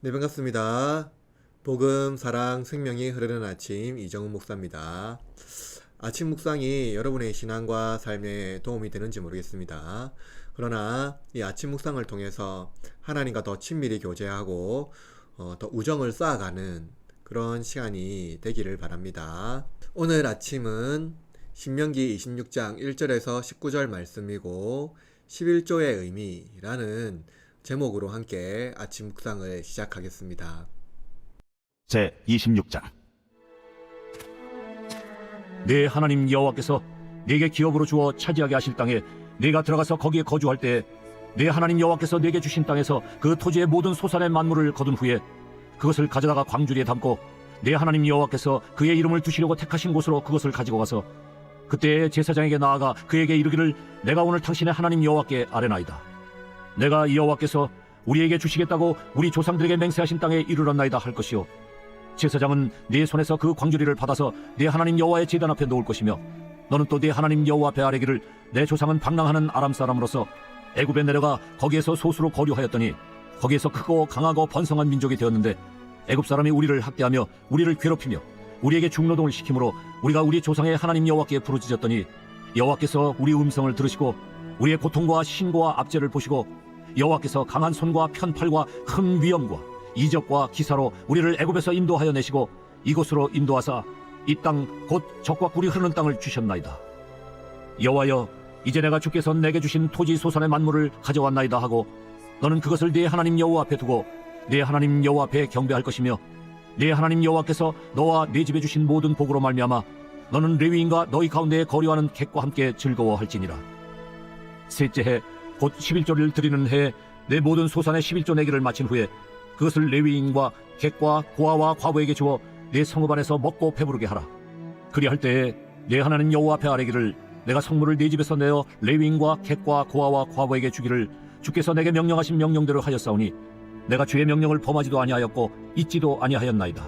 네, 반갑습니다. 복음, 사랑, 생명이 흐르는 아침 이정훈 목사입니다. 아침 묵상이 여러분의 신앙과 삶에 도움이 되는지 모르겠습니다. 그러나 이 아침 묵상을 통해서 하나님과 더 친밀히 교제하고 어, 더 우정을 쌓아가는 그런 시간이 되기를 바랍니다. 오늘 아침은 신명기 26장 1절에서 19절 말씀이고 11조의 의미라는 제목으로 함께 아침 묵상을 시작하겠습니다. 제 26장 내 하나님 여호와께서 내게 기업으로 주어 차지하게 하실 땅에 내가 들어가서 거기에 거주할 때내 하나님 여호와께서 내게 주신 땅에서 그 토지의 모든 소산의 만물을 거둔 후에 그것을 가져다가 광주리에 담고 내 하나님 여호와께서 그의 이름을 두시려고 택하신 곳으로 그것을 가지고 가서 그때 제사장에게 나아가 그에게 이르기를 내가 오늘 당신의 하나님 여호와께 아뢰나이다 내가 이 여호와께서 우리에게 주시겠다고 우리 조상들에게 맹세하신 땅에 이르렀나이다 할 것이요. 제사장은 네 손에서 그 광주리를 받아서 네 하나님 여호와의 제단 앞에 놓을 것이며 너는 또 네 하나님 여호와 앞에 아뢰기를 내 조상은 방랑하는 아람 사람으로서 애굽에 내려가 거기에서 소수로 거류하였더니 거기에서 크고 강하고 번성한 민족이 되었는데 애굽 사람이 우리를 학대하며 우리를 괴롭히며 우리에게 중노동을 시키므로 우리가 우리 조상의 하나님 여호와께 부르짖었더니 여호와께서 우리 음성을 들으시고 우리의 고통과 신고와 압제를 보시고 여호와께서 강한 손과 편팔과 큰 위엄과 이적과 기사로 우리를 애굽에서 인도하여 내시고 이곳으로 인도하사 이 땅 곧 적과 꿀이 흐르는 땅을 주셨나이다. 여호와여 이제 내가 주께서 내게 주신 토지 소산의 만물을 가져왔나이다 하고 너는 그것을 네 하나님 여호와 앞에 두고 네 하나님 여호와 앞에 경배할 것이며 네 하나님 여호와께서 너와 네 집에 주신 모든 복으로 말미암아 너는 레위인과 너희 가운데에 거류하는 객과 함께 즐거워할지니라. 셋째 해 곧 11조를 드리는 해에 내 모든 소산의 11조 내기를 마친 후에 그것을 레위인과 객과 고아와 과부에게 주어 내 성읍 안에서 먹고 배부르게 하라. 그리할 때에 내 하나님 여호와 앞에 아뢰기를 내가 성물을 네 집에서 내어 레위인과 객과 고아와 과부에게 주기를 주께서 내게 명령하신 명령대로 하였사오니 내가 주의 명령을 범하지도 아니하였고 잊지도 아니하였나이다.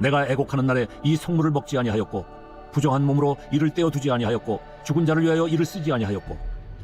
내가 애곡하는 날에 이 성물을 먹지 아니하였고 부정한 몸으로 이를 떼어 두지 아니하였고 죽은 자를 위하여 이를 쓰지 아니하였고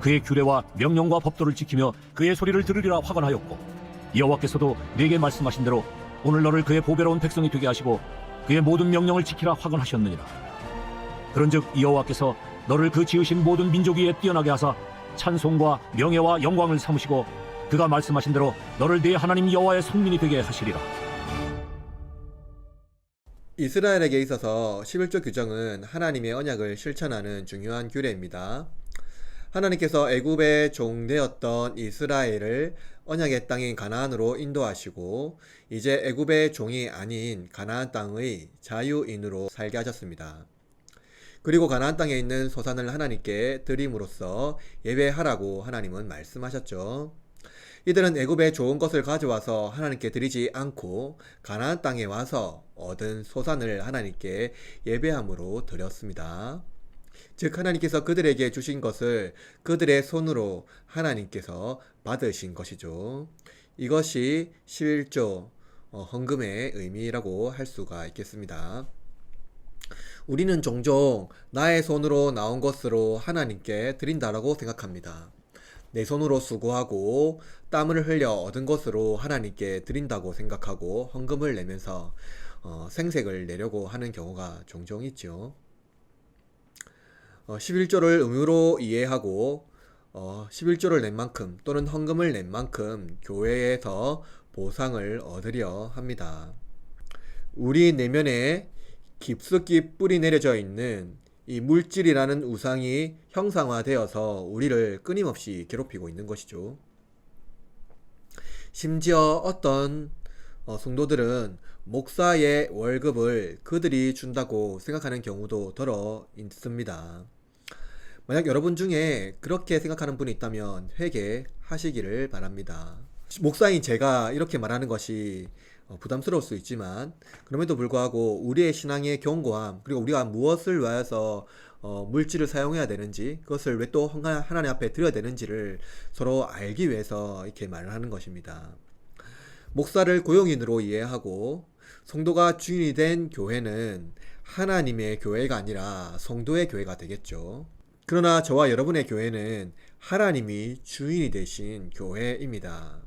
그의 규례와 명령과 법도를 지키며 그의 소리를 들으리라 화관하였고 여호와께서도 네게 말씀하신 대로 오늘 너를 그의 보배로운 백성이 되게 하시고 그의 모든 명령을 지키라 화관하셨느니라 그런즉 여호와께서 너를 그 지으신 모든 민족 위에 뛰어나게 하사 찬송과 명예와 영광을 삼으시고 그가 말씀하신 대로 너를 네 하나님 여호와의 성민이 되게 하시리라 이스라엘에게 있어서 11조 규정은 하나님의 언약을 실천하는 중요한 규례입니다. 하나님께서 애굽의 종되었던 이스라엘을 언약의 땅인 가나안으로 인도하시고 이제 애굽의 종이 아닌 가나안 땅의 자유인으로 살게 하셨습니다. 그리고 가나안 땅에 있는 소산을 하나님께 드림으로써 예배하라고 하나님은 말씀하셨죠. 이들은 애굽에 좋은 것을 가져와서 하나님께 드리지 않고 가나안 땅에 와서 얻은 소산을 하나님께 예배함으로 드렸습니다. 즉 하나님께서 그들에게 주신 것을 그들의 손으로 하나님께서 받으신 것이죠. 이것이 11조 어, 헌금의 의미라고 할 수가 있겠습니다. 우리는 종종 나의 손으로 나온 것으로 하나님께 드린다라고 생각합니다. 내 손으로 수고하고 땀을 흘려 얻은 것으로 하나님께 드린다고 생각하고 헌금을 내면서 어, 생색을 내려고 하는 경우가 종종 있죠. 어, 11조를 의무로 이해하고 어, 11조를 낸 만큼 또는 헌금을 낸 만큼 교회에서 보상을 얻으려 합니다. 우리 내면에 깊숙이 뿌리 내려져 있는 이 물질이라는 우상이 형상화되어서 우리를 끊임없이 괴롭히고 있는 것이죠. 심지어 어떤 어, 성도들은 목사의 월급을 그들이 준다고 생각하는 경우도 더러 있습니다. 만약 여러분 중에 그렇게 생각하는 분이 있다면 회개하시기를 바랍니다. 목사인 제가 이렇게 말하는 것이 어, 부담스러울 수 있지만 그럼에도 불구하고 우리의 신앙의 견고함 그리고 우리가 무엇을 위하여서 어, 물질을 사용해야 되는지 그것을 왜 또 하나님 앞에 드려야 되는지를 서로 알기 위해서 이렇게 말을 하는 것입니다. 목사를 고용인으로 이해하고 성도가 주인이 된 교회는 하나님의 교회가 아니라 성도의 교회가 되겠죠. 그러나 저와 여러분의 교회는 하나님이 주인이 되신 교회입니다.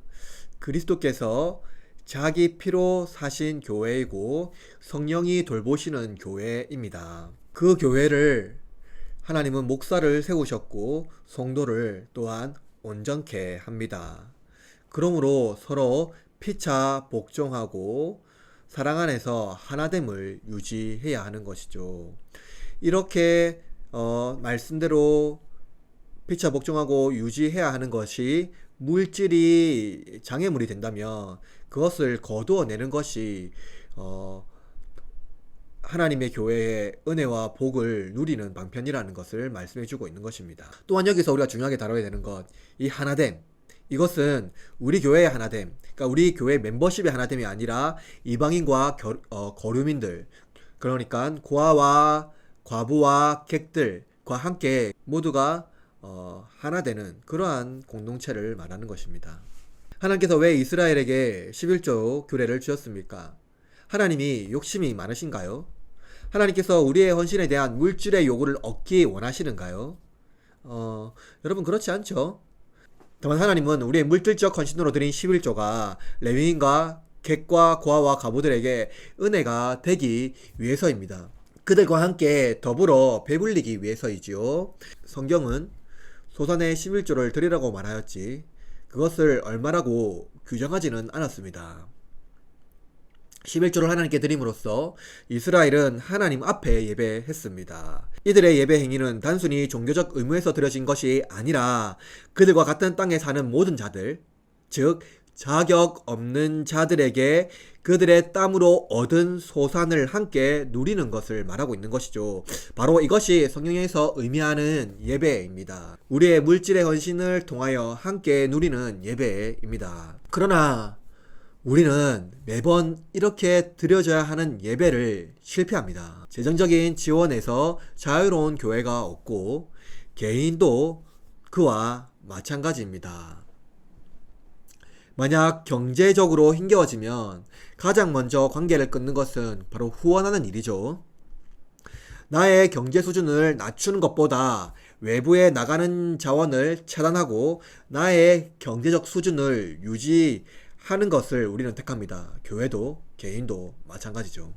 그리스도께서 자기 피로 사신 교회이고 성령이 돌보시는 교회입니다. 그 교회를 하나님은 목사를 세우셨고 성도를 또한 온전케 합니다. 그러므로 서로 피차 복종하고 사랑 안에서 하나됨을 유지해야 하는 것이죠. 이렇게 어, 말씀대로 피차 복종하고 유지해야 하는 것이 물질이 장애물이 된다면 그것을 거두어내는 것이 어, 하나님의 교회의 은혜와 복을 누리는 방편이라는 것을 말씀해 주고 있는 것입니다. 또한 여기서 우리가 중요하게 다뤄야 되는 것, 이 하나됨. 이것은 우리 교회의 하나됨, 그러니까 우리 교회 멤버십의 하나됨이 아니라 이방인과 결, 어, 거류민들, 그러니까 고아와 과부와 객들과 함께 모두가 어, 하나 되는 그러한 공동체를 말하는 것입니다. 하나님께서 왜 이스라엘에게 11조 규례를 주셨습니까? 하나님이 욕심이 많으신가요? 하나님께서 우리의 헌신에 대한 물질의 요구를 얻기 원하시는가요? 어, 여러분 그렇지 않죠? 다만 하나님은 우리의 물질적 헌신으로 드린 11조가 레위인과 객과 고아와 가부들에게 은혜가 되기 위해서입니다. 그들과 함께 더불어 배불리기 위해서이지요. 성경은 소산의 11조를 드리라고 말하였지 그것을 얼마라고 규정하지는 않았습니다. 11조를 하나님께 드림으로써 이스라엘은 하나님 앞에 예배했습니다. 이들의 예배 행위는 단순히 종교적 의무에서 드려진 것이 아니라 그들과 같은 땅에 사는 모든 자들, 즉 자격 없는 자들에게 그들의 땀으로 얻은 소산을 함께 누리는 것을 말하고 있는 것이죠. 바로 이것이 성경에서 의미하는 예배입니다. 우리의 물질의 헌신을 통하여 함께 누리는 예배입니다. 그러나 우리는 매번 이렇게 드려져야 하는 예배를 실패합니다. 재정적인 지원에서 자유로운 교회가 없고 개인도 그와 마찬가지입니다. 만약 경제적으로 힘겨워지면 가장 먼저 관계를 끊는 것은 바로 후원하는 일이죠. 나의 경제 수준을 낮추는 것보다 외부에 나가는 자원을 차단하고 나의 경제적 수준을 유지하는 것을 우리는 택합니다. 교회도 개인도 마찬가지죠.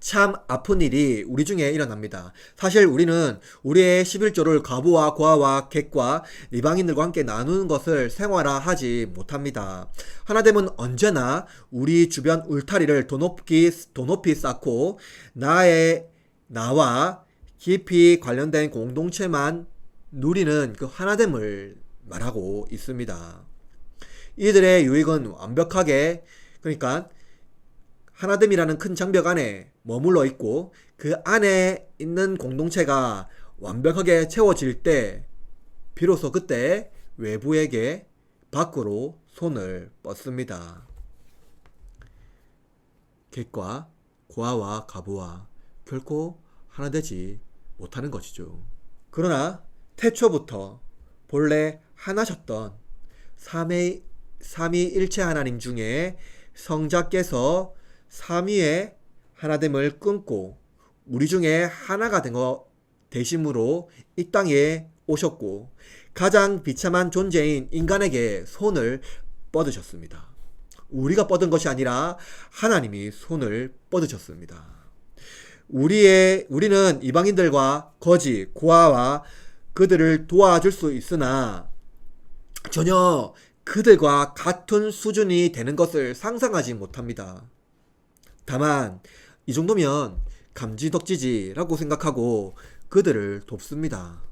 참 아픈 일이 우리 중에 일어납니다. 사실 우리는 우리의 11조를 과부와 고아와 객과 이방인들과 함께 나누는 것을 생활화하지 못합니다. 하나됨은 언제나 우리 주변 울타리를 더 높이, 더 높이 쌓고 나의 나와 깊이 관련된 공동체만 누리는 그 하나됨을 말하고 있습니다. 이들의 유익은 완벽하게 그러니까 하나됨이라는 큰 장벽 안에 머물러 있고 그 안에 있는 공동체가 완벽하게 채워질 때 비로소 그때 외부에게 밖으로 손을 뻗습니다. 객과 고아와 가부와 결코 하나 되지 못하는 것이죠. 그러나 태초부터 본래 하나셨던 삼위, 삼위일체 하나님 중에 성자께서 삼위의 하나됨을 끊고 우리 중에 하나가 된것 되심으로 이 땅에 오셨고 가장 비참한 존재인 인간에게 손을 뻗으셨습니다. 우리가 뻗은 것이 아니라 하나님이 손을 뻗으셨습니다. 우리의 우리는 이방인들과 거지 고아와 그들을 도와줄 수 있으나 전혀 그들과 같은 수준이 되는 것을 상상하지 못합니다. 다만 이 정도면 감지덕지지라고 생각하고 그들을 돕습니다.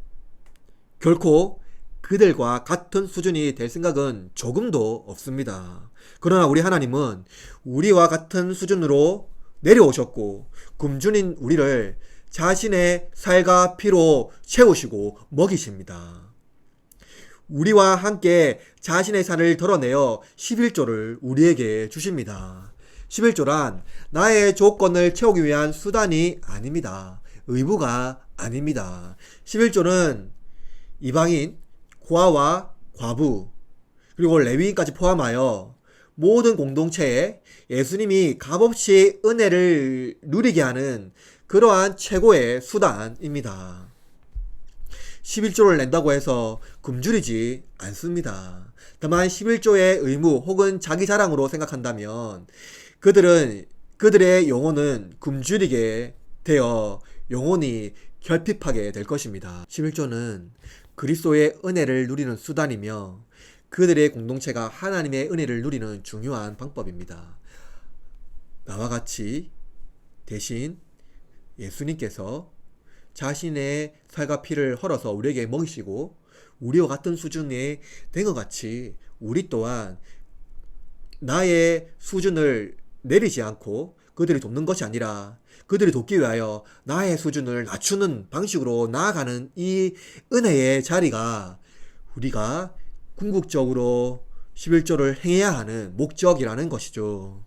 결코 그들과 같은 수준이 될 생각은 조금도 없습니다. 그러나 우리 하나님은 우리와 같은 수준으로 내려오셨고 굶주린 우리를 자신의 살과 피로 채우시고 먹이십니다. 우리와 함께 자신의 살을 덜어내어 11조를 우리에게 주십니다. 11조란 나의 조건을 채우기 위한 수단이 아닙니다. 의무가 아닙니다. 11조는 이방인, 고아와 과부, 그리고 레위인까지 포함하여 모든 공동체에 예수님이 값없이 은혜를 누리게 하는 그러한 최고의 수단입니다. 11조를 낸다고 해서 굶주리지 않습니다. 다만 11조의 의무 혹은 자기 자랑으로 생각한다면 그들은 그들의 영혼은 굶주리게 되어 영혼이 결핍하게 될 것입니다. 11조는 그리스도의 은혜를 누리는 수단이며 그들의 공동체가 하나님의 은혜를 누리는 중요한 방법입니다. 나와 같이 대신 예수님께서 자신의 살과 피를 헐어서 우리에게 먹이시고 우리와 같은 수준이 된것 같이 우리 또한 나의 수준을 내리지 않고 그들이 돕는 것이 아니라 그들이 돕기 위하여 나의 수준을 낮추는 방식으로 나아가는 이 은혜의 자리가 우리가 궁극적으로 11조를 행해야 하는 목적이라는 것이죠.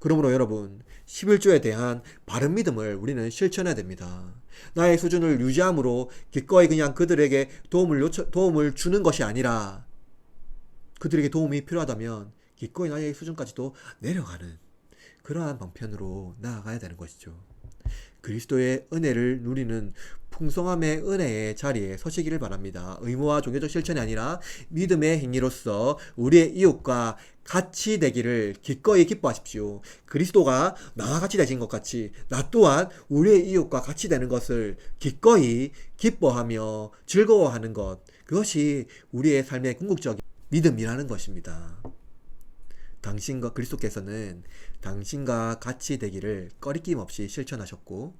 그러므로 여러분, 11조에 대한 바른 믿음을 우리는 실천해야 됩니다. 나의 수준을 유지함으로 기꺼이 그냥 그들에게 도움을 요청, 도움을 주는 것이 아니라 그들에게 도움이 필요하다면 기꺼이 나의 수준까지도 내려가는 그러한 방편으로 나아가야 되는 것이죠. 그리스도의 은혜를 누리는 풍성함의 은혜의 자리에 서시기를 바랍니다. 의무와 종교적 실천이 아니라 믿음의 행위로서 우리의 이웃과 같이 되기를 기꺼이 기뻐하십시오. 그리스도가 나와 같이 되신 것 같이 나 또한 우리의 이웃과 같이 되는 것을 기꺼이 기뻐하며 즐거워하는 것 그것이 우리의 삶의 궁극적인 믿음이라는 것입니다. 당신과 그리스도께서는 당신과 같이 되기를 꺼리낌 없이 실천하셨고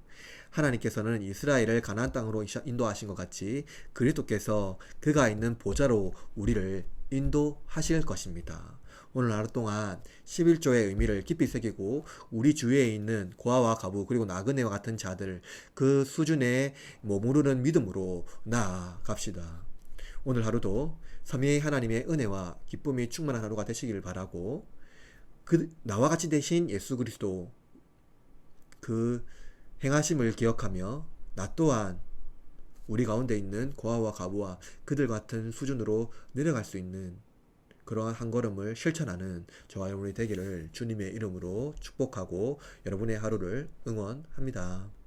하나님께서는 이스라엘을 가나안 땅으로 인도하신 것 같이 그리스도께서 그가 있는 보좌로 우리를 인도하실 것입니다. 오늘 하루 동안 11조의 의미를 깊이 새기고 우리 주위에 있는 고아와 가부 그리고 나그네와 같은 자들 그 수준에 머무르는 믿음으로 나아갑시다. 오늘 하루도 삼위의 하나님의 은혜와 기쁨이 충만한 하루가 되시기를 바라고 그 나와 같이 되신 예수 그리스도 그 행하심을 기억하며 나 또한 우리 가운데 있는 고아와 가부와 그들 같은 수준으로 내려갈 수 있는 그러한 한 걸음을 실천하는 저와 여러분이 되기를 주님의 이름으로 축복하고 여러분의 하루를 응원합니다.